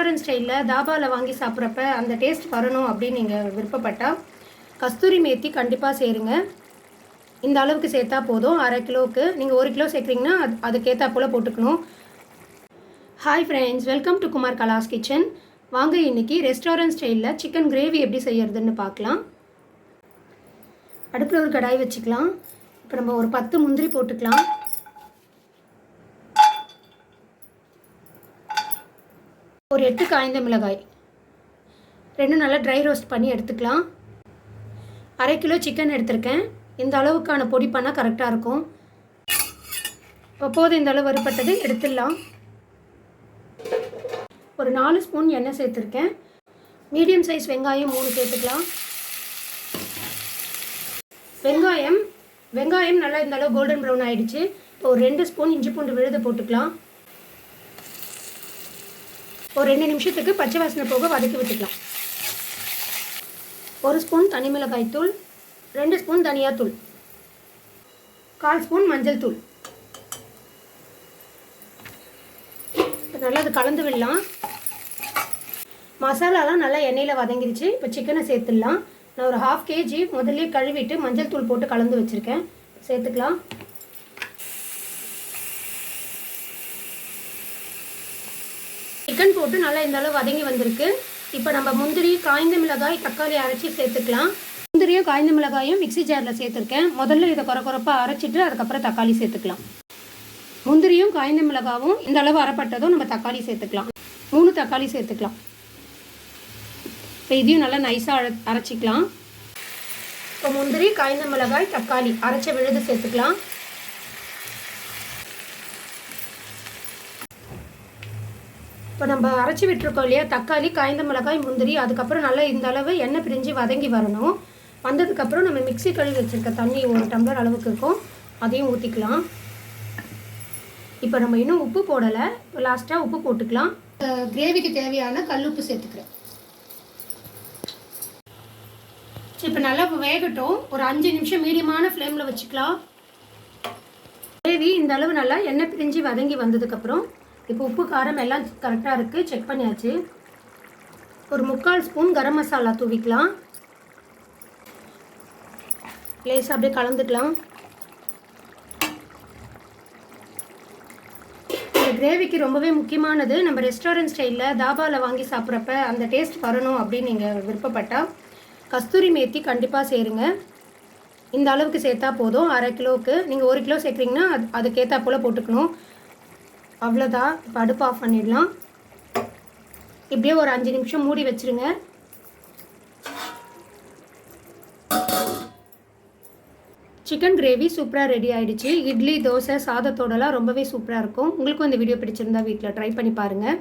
Restaurant ஸ்டைலில் தாபாவில் வாங்கி சாப்பிட்றப்ப அந்த டேஸ்ட் வரணும் அப்படின்னு நீங்கள் விருப்பப்பட்டால் கஸ்தூரி மேத்தி கண்டிப்பாக சேருங்க. இந்த அளவுக்கு சேர்த்தா போதும். அரை கிலோவுக்கு நீங்கள் ஒரு கிலோ சேர்க்குறீங்கன்னா அது அதுக்கேற்றா போல் போட்டுக்கணும். Hi friends welcome to Kumar கலாஸ் kitchen வாங்க இன்றைக்கி ரெஸ்டாரண்ட் ஸ்டைலில் சிக்கன் கிரேவி எப்படி செய்யறதுன்னு பார்க்கலாம். அடுப்பில் ஒரு கடாய் வச்சுக்கலாம். இப்போ நம்ம ஒரு பத்து முந்திரி போட்டுக்கலாம். ஒரு எட்டு காய்ந்த மிளகாய். ரெண்டும் நல்லா ட்ரை ரோஸ்ட் பண்ணி எடுத்துக்கலாம். அரை கிலோ சிக்கன் எடுத்திருக்கேன். இந்த அளவுக்கான பொடி பண்ணால் கரெக்டாக இருக்கும். அப்போது இந்த அளவு வறுப்பட்டது எடுத்துடலாம். ஒரு நாலு ஸ்பூன் எண்ணெய் சேர்த்துருக்கேன். மீடியம் சைஸ் வெங்காயம் மூணு சேர்த்துக்கலாம். வெங்காயம் வெங்காயம் நல்லா இந்த அளவு கோல்டன் ப்ரௌன் ஆகிடுச்சு இப்போ ஒரு ரெண்டு ஸ்பூன் இஞ்சி பூண்டு விழுது போட்டுக்கலாம். ஒரு ரெண்டு நிமிஷத்துக்கு பச்சை வாசனை போக வதக்கி விட்டுக்கலாம். ஒரு ஸ்பூன் தனி மிளகாய் தூள் ரெண்டு ஸ்பூன் தனியாத்தூள் கால் ஸ்பூன் மஞ்சள் தூள். இப்போ நல்லா அது கலந்து விடலாம். மசாலாலாம் நல்லா எண்ணெயில் வதங்கிடுச்சு இப்போ சிக்கனை சேர்த்துடலாம். நான் ஒரு ஹாஃப் கேஜி முதல்ல கழுவிட்டு மஞ்சள் தூள் போட்டு கலந்து வச்சுருக்கேன். சேர்த்துக்கலாம். சிக்கன் போட்டு நல்லா இந்த அளவு வதங்கி வந்திருக்கு. இப்போ நம்ம முந்திரி காய்ந்த மிளகாய் தக்காளி அரைச்சி சேர்த்துக்கலாம். முந்திரியும் காய்ந்த மிளகாயும் மிக்சி ஜாரில் சேர்த்துருக்கேன். முதல்ல இதை குறை குறைப்பாக அரைச்சிட்டு அதுக்கப்புறம் தக்காளி சேர்த்துக்கலாம். முந்திரியும் காய்ந்த மிளகாவும் இந்த அளவு அரைப்பட்டதும் நம்ம தக்காளி சேர்த்துக்கலாம். மூணு தக்காளி சேர்த்துக்கலாம். இப்போ இதையும் நல்லா நைஸாக அரை அரைச்சிக்கலாம். இப்போ முந்திரி காய்ந்த மிளகாய் தக்காளி அரைச்ச விழுது சேர்த்துக்கலாம். இப்போ நம்ம அரைச்சி விட்டுருக்கோம் இல்லையா? தக்காளி காய்ந்த மிளகாய் முந்திரி அதுக்கப்புறம் நல்லா இந்த அளவு எண்ணெய் பிரிஞ்சு வதங்கி வரணும். வந்ததுக்கப்புறம் நம்ம மிக்ஸி கழுவி வச்சுருக்க தண்ணி ஒரு டம்ளர் அளவுக்கு இருக்கும். அதையும் ஊற்றிக்கலாம் இப்போ நம்ம இன்னும் உப்பு போடலை. இப்போ லாஸ்ட்டாக உப்பு போட்டுக்கலாம். கிரேவிக்கு தேவையான கல் உப்பு சேர்த்துக்கிறேன். இப்போ நல்லா வேகட்டும். ஒரு அஞ்சு நிமிஷம் மீடியமான ஃப்ளேமில் வச்சுக்கலாம். கிரேவி இந்த அளவு நல்லா எண்ணெய் பிரிஞ்சு வதங்கி வந்ததுக்கப்புறம் இப்போ உப்பு காரம் எல்லாம் கரெக்டாக இருக்குது செக் பண்ணியாச்சு. ஒரு முக்கால் ஸ்பூன் கரம் மசாலா தூவிக்கலாம். லேசாக அப்படியே கலந்துக்கலாம். இந்த கிரேவிக்கு ரொம்பவே முக்கியமானது நம்ம ரெஸ்டாரண்ட் ஸ்டைலில் தாபாவில் வாங்கி சாப்பிட்றப்ப அந்த டேஸ்ட் வரணும் அப்படின்னு நீங்கள் விருப்பப்பட்டால் கஸ்தூரி மேத்தி கண்டிப்பாக சேருங்க. இந்த அளவுக்கு சேர்த்தா போதும். அரை கிலோவுக்கு நீங்கள் ஒரு கிலோ சேர்க்குறீங்கன்னா அது அதுக்கேற்றா போல் போட்டுக்கணும். அவ்வளோதான் இப்போ அடுப்பு ஆஃப் பண்ணிடலாம். இப்படியே ஒரு அஞ்சு நிமிஷம் மூடி வச்சுருங்க. சிக்கன் கிரேவி சூப்பராக ரெடி ஆகிடுச்சு இட்லி தோசை சாதத்தோடலாம் ரொம்பவே சூப்பராக இருக்கும். உங்களுக்கும் இந்த வீடியோ பிடிச்சிருந்தா வீட்டில் ட்ரை பண்ணி பாருங்கள்